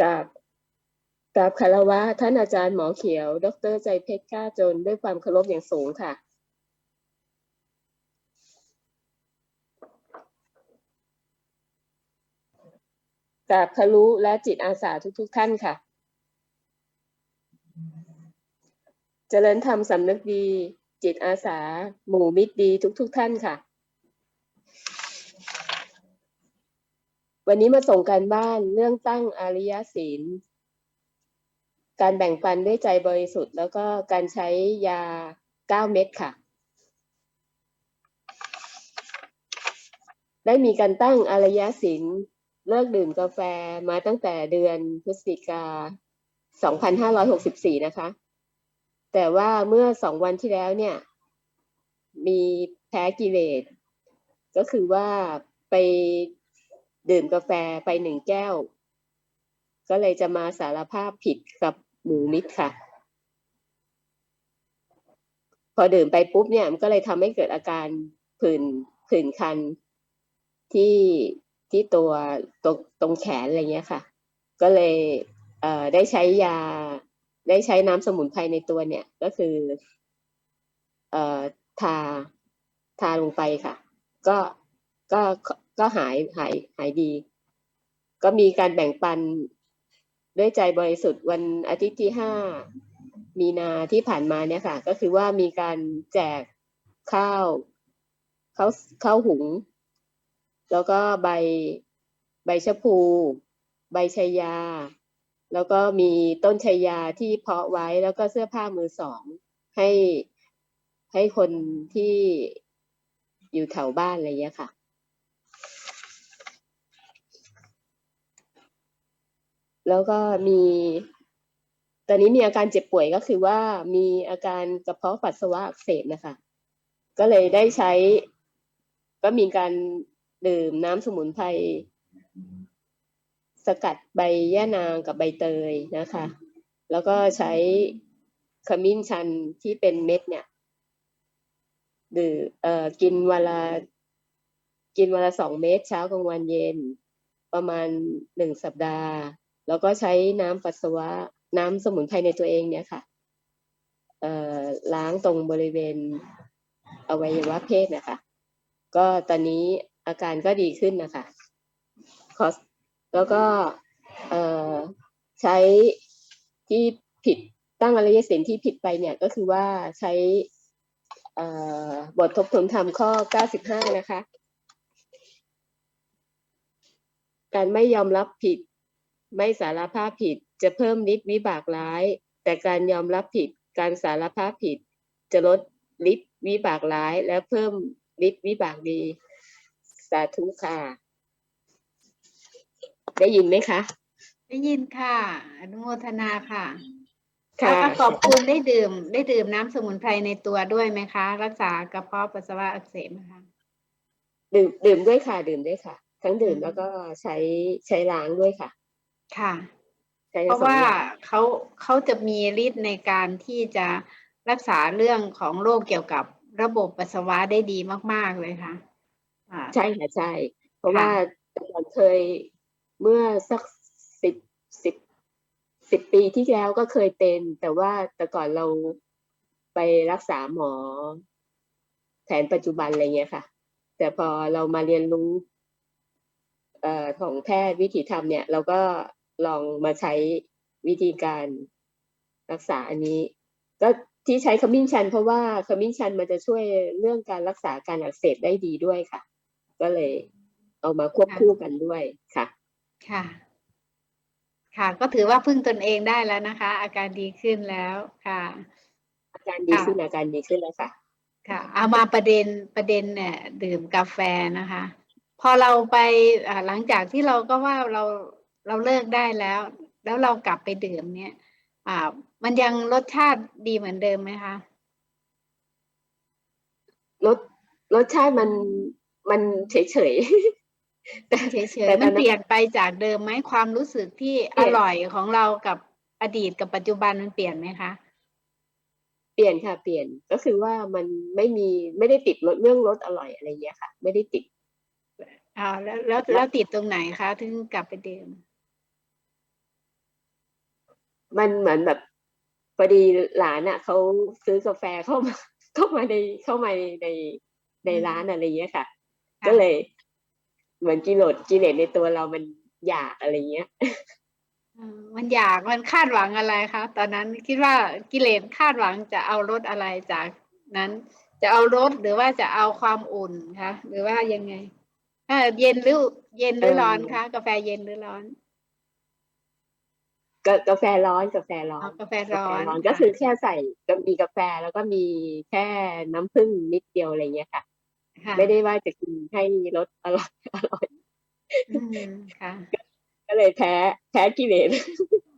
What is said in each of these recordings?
กับกับคารวะท่านอาจารย์หมอเขียว ดรใจเพชรกล้าจนด้วยความเคารพอย่างสูงค่ะกับคารุและจิตอาสาทุกๆท่านค่ะ เจริญธรรมสำนึกดี จิตอาสา หมู่มิตรดีทุกๆท่านค่ะ วันนี้มาส่งการบ้านเรื่องตั้งอริยศีล การแบ่งปันด้วยใจบริสุทธิ์ แล้วก็การใช้ยา9เม็ดค่ะ ได้มีการตั้งอริยศีลเลิกดื่มกาแฟมาตั้งแต่เดือนพฤศจิกา 2564 นะคะ แต่ว่าเมื่อสองวันที่แล้วเนี่ย มีแพ้กิเลส ก็คือว่าไป ดื่มกาแฟไปหนึ่งแก้ว ก็เลยจะมาสารภาพผิดกับหมูมิตรค่ะ พอดื่มไปปุ๊บเนี่ยมันก็เลยทำให้เกิดอาการผื่นผื่นคันที่ที่ตัวตรงตรงแขนอะไรเงี้ยค่ะ ก็เลยเอ่อได้ใช้ยา ได้ใช้น้ำสมุนไพรในตัวเนี่ย ก็คือเอ่อทาทาลงไปค่ะ ก็ก็ ก็หายหายหายดี ก็มีการแบ่งปันด้วยใจบริสุทธิ์วันอาทิตย์ที่ห้ามีนาที่ผ่านมาเนี่ยค่ะ ก็คือว่ามีการแจกข้าวข้าวข้าวหุง แล้วก็ใบใบชะพู ใบชายา แล้วก็มีต้นชายาที่เพาะไว้แล้วก็เสื้อผ้ามือสองให้ให้คนที่อยู่แถวบ้านอะไรเงี้ยค่ะ แล้วก็มี ตอนนี้มีอาการเจ็บป่วยก็คือว่ามีอาการกระเพาะปัสสาวะอักเสบนะคะ ก็เลยได้ใช้ ก็มีการดื่มน้ำสมุนไพรสกัดใบย่านางกับใบเตยนะคะ แล้วก็ใช้ขมิ้นชันที่เป็นเม็ดเนี่ยดื่มเอ่อกินวันละกินวันละสองเม็ดเช้ากลางวันเย็น ประมาณหนึ่งสัปดาห์ แล้วก็ใช้น้ำปัสสาวะน้ำสมุนไพรในตัวเองเนี่ยค่ะเอล้างตรงบริเวณอวัยวะเพศนะคะ ก็ตอนนี้อาการก็ดีขึ้นนะคะขอแล้วก็ใช้ที่ผิดตั้งอริยศีลที่ผิดไปเนี่ยก็คือว่าใช้บททบทวนธรรมข้อ 95 นะคะ การไม่ยอมรับผิด ไม่สารภาพผิดจะเพิ่มฤทธิ์วิบากร้าย แต่การยอมรับผิด การสารภาพผิด จะลดฤทธิ์วิบากร้าย และเพิ่มฤทธิ์วิบากดี สาธุค่ะ ได้ยินไหมคะ ได้ยินค่ะ อนุโมทนาค่ะค่ะแล้วก็ขอบคุณได้ดื่ม ได้ดื่มน้ำสมุนไพรในตัวด้วยไหมคะ รักษากระเพาะปัสสาวะอักเสบนะคะดื่มดื่มด้วยค่ะ ดื่มด้วยค่ะ ทั้งดื่มอืมแล้วก็ใช้ใช้ล้างด้วยค่ะ ค่ะ ใช้เพราะสองว่าอย่งเขาเขาจะมีฤทธิ์ในการที่จะรักษาเรื่องของโรคเกี่ยวกับระบบปัสสาวะได้ดีมาก ๆ เลยค่ะ อ่า ใช่ค่ะใช่ เพราะค่ะ ว่าแต่ก่อนเคยเมื่อสักสิบสิบสิบปีที่แล้วก็เคยเป็น แต่ว่าแต่ก่อนเราไปรักษาหมอ แผนปัจจุบันอะไรเงี้ยค่ะ แต่พอเรามาเรียนรู้ เอ่อของแพทย์วิถีธรรมเนี่ย เราก็ ลองมาใช้วิธีการรักษาอันนี้ ก็ที่ใช้ขมิ้นชัน เพราะว่าขมิ้นชันมันจะช่วยเรื่องการรักษาการอักเสบได้ดีด้วยค่ะ ก็เลยเอามาควบคู่กันด้วยค่ะ ค่ะ ค่ะ ก็ถือว่าพึ่งตนเองได้แล้วนะคะ อาการดีขึ้นแล้วค่ะ อาการดีค่ะขึ้นอาการดีขึ้นแล้วค่ะ ค่ะ เอามาประเด็นประเด็นเนี่ยดื่มกาแฟนะคะ พอเราไปอ่าหลังจากที่เราก็ว่าเรา เราเลิกได้แล้ว แล้วเรากลับไปดื่มเนี่ย อ่า มันยังรสชาติดีเหมือนเดิมไหมคะรสรสชาติมันมันเฉยเฉยๆแต่เฉยแต่ๆตมัอนนนั้นเปลี่ยนไปจากเดิมไหมความรู้สึกที่เปลี่อยนร่อยของเรากับอดีตกับปัจจุบันมันเปลี่ยนไหมคะเปลี่ยนค่ะเปลี่ยนก็คือว่ามันไม่มีไม่ได้ติดรสเรื่องรสอร่อยอะไรเงี้ยค่ะ ไม่ได้ติดอ่าแล้วแล้วแล้วติดตรงไหนคะ ถึงกลับไปดื่ม มันเหมือนแบบพอดีหลานอะเขาซื้อกาแฟเข้ามาเข้ามาในเข้ามาในในในร้านอะไรเงี้ยค่ะค่ะก็เลย เหมือนกิเลสกิเลสในตัวเรามันอยากอะไรเงี้ยอืมมันอยากมันคาดหวังอะไรคะตอนนั้นคิดว่ากิเลสคาดหวังจะเอารสอะไรจากนั้น จะเอารสหรือว่าจะเอาความอุ่นคะหรือว่ายังไงเออเย็นหรือเย็นหรือเออร้อนคะกาแฟเย็นหรือร้อน ก็กาแฟร้อนกาแฟร้ออ๋อนกาแฟการ้อแฟนร้อนก็คือแค่ใส่ก็มีกาแฟแล้วก็มีแค่น้ำผึ้งนิดเดียวอะไรเงี้ยค่ะค่ะไม่ได้ว่าจะกินให้รสอร่อยอร่อยอืมค่ะก็เลยแพ้แพ้กิเลส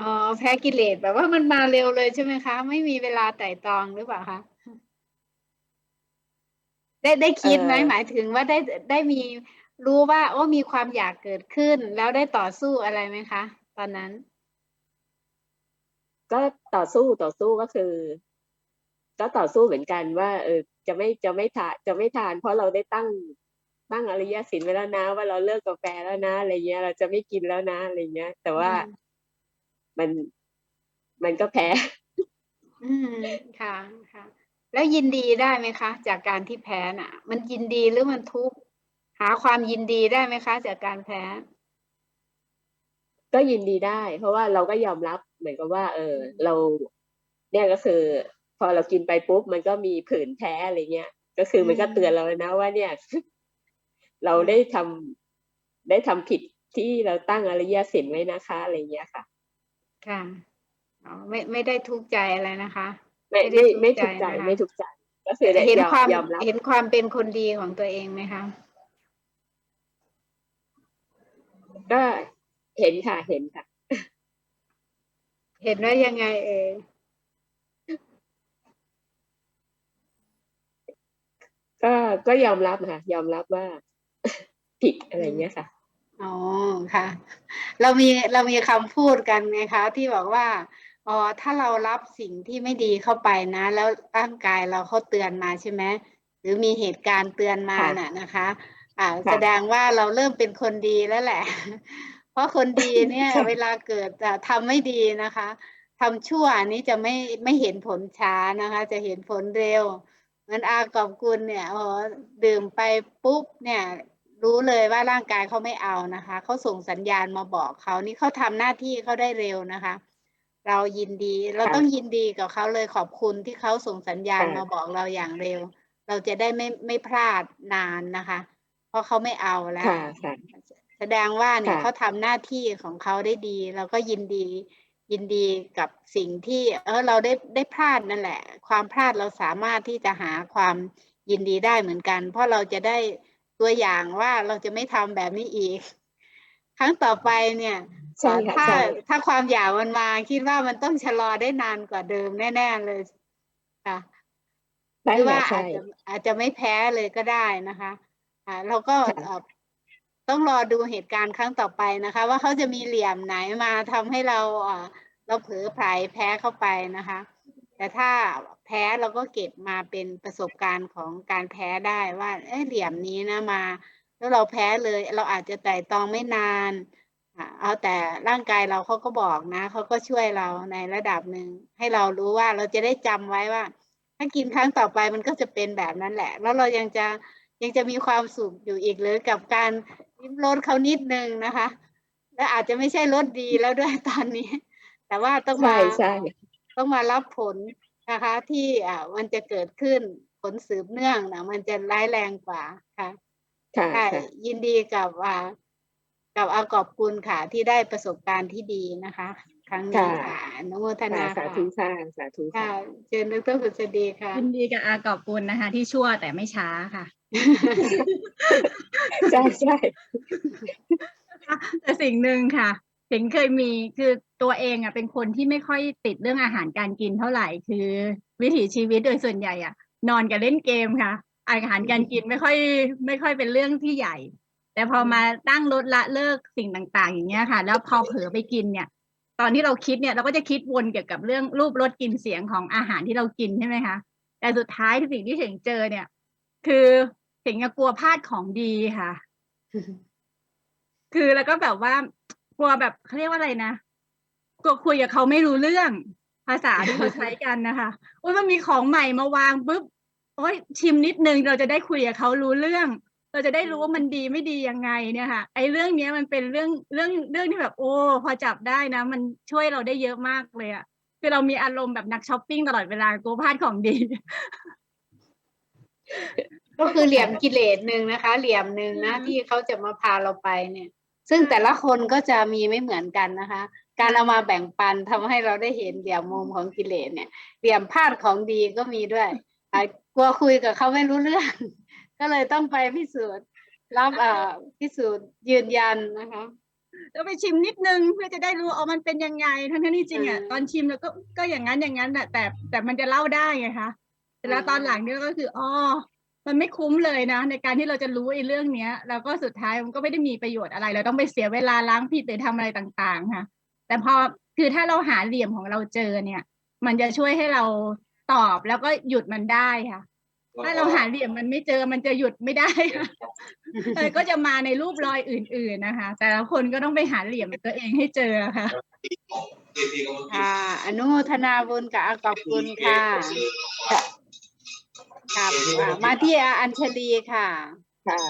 อ๋อแพ้กิเลสแบบว่ามันมาเร็วเลยใช่ไหมคะ ไม่มีเวลาไต่ตรองหรือเปล่าคะได้ได้คิดไหมเอ่อหมายถึงว่าได้ได้มีรู้ว่า โอ้มีความอยากเกิดขึ้น แล้วได้ต่อสู้อะไรไหมคะ ตอนนั้น ก็ต่อสู้ต่อสู้ก็คือ ก็ต่อสู้เหมือนกันว่า เออ จะไม่จะไม่ทานจะไม่ทาน เพราะเราได้ตั้งตั้งอริยสินไว้แล้วนะ ว่าเราเลิกกาแฟแล้วนะอะไรเงี้ย เราจะไม่กินแล้วนะอะไรเงี้ย แต่ว่าอืมมันมันก็แพ้ อืมค่ะค่ะ แล้วยินดีได้ไหมคะ จากการที่แพ้น่ะ มันยินดีหรือมันทุกข์หาความยินดีได้ไหมคะ จากการแพ้ ก็ยินดีได้ เพราะว่าเราก็ยอมรับ เหมือนกับว่า เอออืมเรา เนี่ยก็คือ พอเรากินไปปุ๊บมันก็มีผื่นแพ้อะไรเงี้ยก็คือมันก็เตือนเราแล้วนะว่าเนี่ย เราได้ทำได้ทำผิดที่เราตั้งอริยสินไว้นะคะอะไรเงี้ยค่ะ ค่ะอ๋อไม่ไม่ได้ทุกข์ใจอะไรนะคะ ไม่ไม่ได้ไม่ทุไม่กข์ใจถูกใจนะคะไม่ถูกใจก็คือได้เห็นยอมความยอมรับเห็นความเป็นคนดีของตัวเองไหมคะก็เห็นค่ะเห็นค่ะ เห็นว่ายังไงเอ่ยก็ก็ยอมรับค่ะ ยอมรับว่าผิดอะไรเงี้ยค่ะอ๋อค่ะ เรามีเรามีคำพูดกันไงคะที่บอกว่าอ๋อถ้าเรารับสิ่งที่ไม่ดีเข้าไปนะ แล้วร่างกายเราเขาเตือนมาใช่ไหมหรือมีเหตุการณ์เตือนมาค่ะน่ะนะคะ อ่าค่ะแสดงว่าเราเริ่มเป็นคนดีแล้วแหละ เพราะคนดีเนี่ยค่ะเวลาเกิดจะทำไม่ดีนะคะทำชั่วอันนี้จะไม่ไม่เห็นผลช้านะคะ จะเห็นผลเร็วเหมือนอากอบกุลเนี่ยโอ้โหดื่มไปปุ๊บเนี่ย รู้เลยว่าร่างกายเขาไม่เอานะคะเขาส่งสัญญาณมาบอกเขานี่เขาทำหน้าที่เขาได้เร็วนะคะ เรายินดีเราค่ะต้องยินดีกับเขาเลยขอบคุณที่เขาส่งสัญญาณค่ะมาบอกเราอย่างเร็ว เราจะได้ไม่ไม่พลาดนานนะคะ เพราะเขาไม่เอาแล้วค่ะค่ะ แสดงว่าเนี่ยค่ะเขาทำหน้าที่ของเขาได้ดีเราก็ยินดียินดีกับสิ่งที่เออเราได้ได้พลาดนั่นแหละ ความพลาดเราสามารถที่จะหาความยินดีได้เหมือนกัน เพราะเราจะได้ตัวอย่างว่าเราจะไม่ทำแบบนี้อีก ครั้งต่อไปเนี่ยใช่ค่ะถ้าใช่ถ้าความอยากมันมาคิดว่ามันต้องชะลอได้นานกว่าเดิมแน่ ๆ เลยค่ะใช่หรือค่ะว่าอาใช่จจะอาจจะไม่แพ้เลยก็ได้นะคะอ่าเราก็ค่ะเอ่อ ต้องรอดูเหตุการณ์ครั้งต่อไปนะคะ ว่าเขาจะมีเหลี่ยมไหนมาทำให้เราเราเผลอไผลแพ้เข้าไปนะคะ แต่ถ้าแพ้เราก็เก็บมาเป็นประสบการณ์ของการแพ้ได้ว่าเอ้เหลี่ยมนี้นะมา แล้วเราแพ้เลยเราอาจจะไต่ตองไม่นานเอาแต่ร่างกายเราเขาก็บอกนะเขาก็ช่วยเราในระดับหนึ่งให้เรารู้ว่าเราจะได้จำไว้ว่า ถ้ากินครั้งต่อไปมันก็จะเป็นแบบนั้นแหละ แล้วเรายังจะยังจะมีความสุขอยู่อีกหรือกับการ ลิ้มรสเขานิดนึงนะคะ และอาจจะไม่ใช่รสดีแล้วด้วยตอนนี้ แต่ว่าต้องใช่มาใช่ต้องมารับผลนะคะ ที่อ่ามันจะเกิดขึ้นผลสืบเนื่องนะมันจะร้ายแรงกว่าค่ะค่ะใช่ค่ะยินดีกับอ่ากับอากอบคุณค่ะที่ได้ประสบการณ์ที่ดีนะคะ ครั้งนี้ค่ะค่ะอนุโมทค่ะนาสาค่ะธุค่ะสาธุค่ะค่ะเชิญดรบุษดีค่ะยินดีกับอากอบกุลนะคะ ที่ชั่วแต่ไม่ช้าค่ะ ใช่ใช่แต่สิ่งหนึ่งค่ะเห็นเคยมีคือตัวเองอะเป็นคนที่ไม่ค่อยติดเรื่องอาหารการกินเท่าไหร่คือ วิถีชีวิตโดยส่วนใหญ่อะ นอนกับเล่นเกมค่ะ อาหารการกินไม่ค่อย ไม่ค่อยเป็นเรื่องที่ใหญ่ แต่พอมาตั้งลดละเลิกสิ่งต่าง ๆ อย่างเงี้ยค่ะ แล้วพอเผลอไปกินเนี่ย ตอนที่เราคิดเนี่ยเราก็จะคิดวนเกี่ยวกับเรื่องรูปรสกลิ่นเสียงของอาหารที่เรากินใช่ไหมคะแต่สุดท้ายสิ่งที่เห็นเจอเนี่ย คือ เห็นกลัวพลาดของดีค่ะ คือแล้วก็แบบว่ากลัวแบบเขาเรียกว่าอะไรนะก็คุยกับเขาไม่รู้เรื่อง ภาษาที่เขาใช้กันนะคะโอ้ยมันมีของใหม่มาวางปุ๊บโอ้ยชิมนิดนึงเราจะได้คุยกับเขารู้เรื่อง เราจะได้รู้ว่ามันดีไม่ดียังไงเนี่ยค่ะ ไอ้เรื่องเนี้ยมันเป็นเรื่องเรื่องเรื่องที่แบบ โอ้พอจับได้นะ มันช่วยเราได้เยอะมากเลยอะคือเรามีอารมณ์แบบนักช้อปปิ้งตลอดเวลากลัวพลาดของดี ก็คือเหลี่ยมกิเลสหนึ่งนะคะ เหลี่ยมหนึ่งนะอืมที่เขาจะมาพาเราไปเนี่ย ซึ่งแต่ละคนก็จะมีไม่เหมือนกันนะคะ การเอามาแบ่งปันทำให้เราได้เห็นเหลี่ยมมุมของกิเลสเนี่ย เหลี่ยมพลาดของดีก็มีด้วยอะกลัวคุยกับเขาไม่รู้เรื่อง ก็เลยต้องไปพิสูจน์รับเอ่อพิสูจน์ยืนยันนะคะเราไปชิมนิดนึงเพื่อจะได้รู้อ๋อมันเป็นยังไงทั้งที่จริงอะอืมตอนชิมเราก็ก็อย่างนั้นอย่างนั้นแหละแต่แต่มันจะเล่าได้ไงคะแต่แล้วอ่าตอนหลังเนี่ยก็คืออ๋อ มันไม่คุ้มเลยนะ ในการที่เราจะรู้ไอ้เรื่องเนี้ย แล้วก็สุดท้ายมันก็ไม่ได้มีประโยชน์อะไร เราต้องไปเสียเวลาล้างผิดหรือทำอะไรต่างๆค่ะ แต่พอคือถ้าเราหาเหลี่ยมของเราเจอเนี่ย มันจะช่วยให้เราตอบแล้วก็หยุดมันได้ค่ะ ถ้าเราหาเหลี่ยมมันไม่เจอมันจะหยุดไม่ได้ค่ะเออก็จะมาในรูปรอยอื่น ๆนะคะ แต่ละคนก็ต้องไปหาเหลี่ยมตัวเองให้เจอค่ะค่ะ อนุโมทนาบุญกับอาขอบคุณค่ะ ครับอ่ามาที่อาอัญชลีค่ะ ค่ะ